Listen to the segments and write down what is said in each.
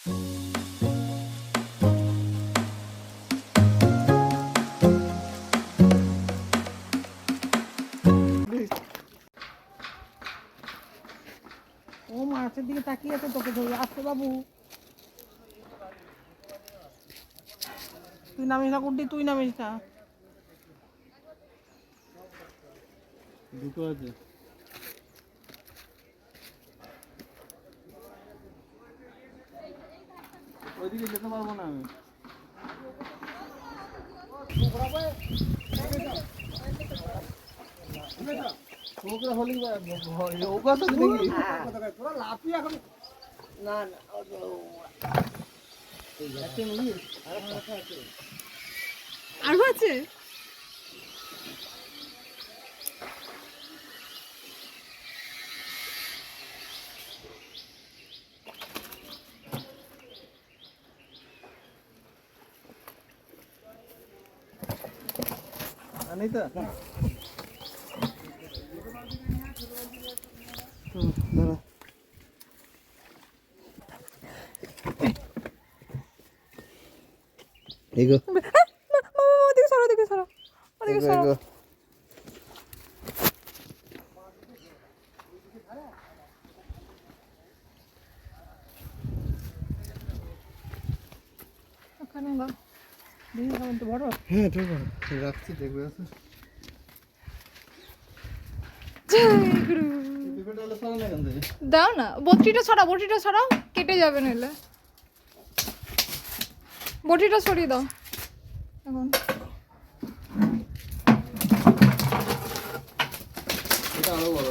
ও মাছের দিকে তাকিয়ে আছে তোকে ধরে আসতে বাবু। তুই নামিস না কুন্টি তুই নামিস না। দুটো আছে। ওইদিকে যেতে পারব না আমি। আরও আছে? অনিতা দাঁড়া এগো। ওদিকে সরো ওদিকে সরো। ওদিকে সরো। ওখানে দাও বড়। হ্যাঁ ঠিক আছে। রাখছি দেখবে আছে। দাও না বটিটা ছড়াও বটিটা ছড়াও কেটে যাবে নইলে। বটিটা ছড়িয়ে দাও। এখন। এটা আরও বড়।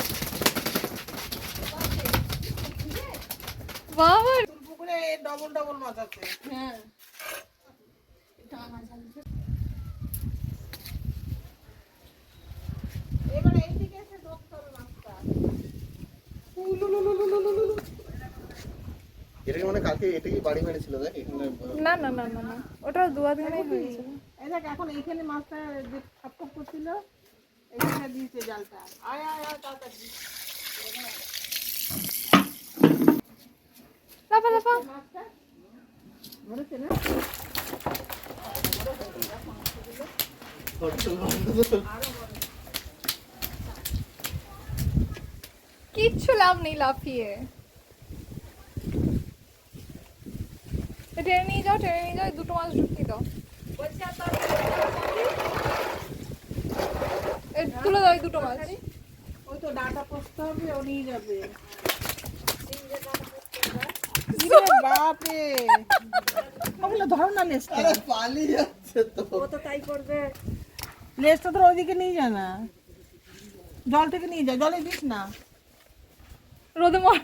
বাবা। পুকুরে ডবল ডবল মাছ আছে। হ্যাঁ। এটা কি মানে কালকে এটা কি বাড়ি মেরেছিল দেখ এখানে না না না না না। ওটা দুয়া দিনেই এই দেখ এখন এইখানে মাছটা যে খাপ খাপ করছিল এইখানে দিয়েছে জালটা। আয় আয় আয় তাড়াতাড়ি লাফা লাফা। মাছটা ধরেছে না? কিচ্ছু লাভ নেই লাফিয়ে। টেনে নিয়ে যাও টেনে নিয়ে যাও দুটো মাছ ঢুকিয়ে দাও। তুলে দাও দুটো মাছ। ওই তো ডাটা পোস্ত হবে ও নিয়ে যাবে। বাপরে। ধরো না পালিয়ে যাচ্ছে তো। লেজটা তোর ওইদিকে নিয়ে যা না। জল থেকে নিয়ে যা জলে দিস না। রোদে মর।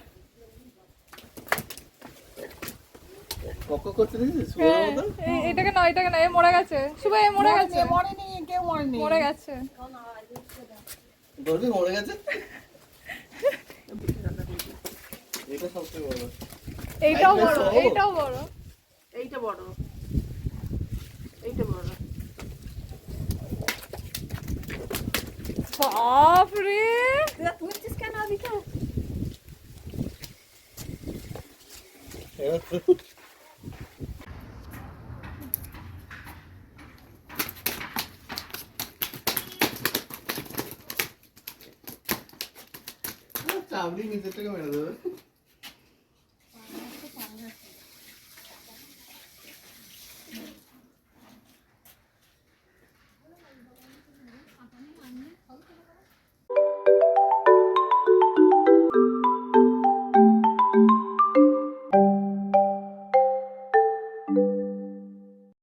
হ্যাঁ, এটাকে না এটাকে না এ মরে গেছে। শুভ এ মরে গেছে। মরেনি কেউ মরেনি। মরে গেছে। ধরবি মরে গেছে? এটা সবচেয়ে বড় এইটাও বড় এইটাও বড়। এইটা বড়। বাপ রে চাবড়ি নিচে থেকে মেরে দেবে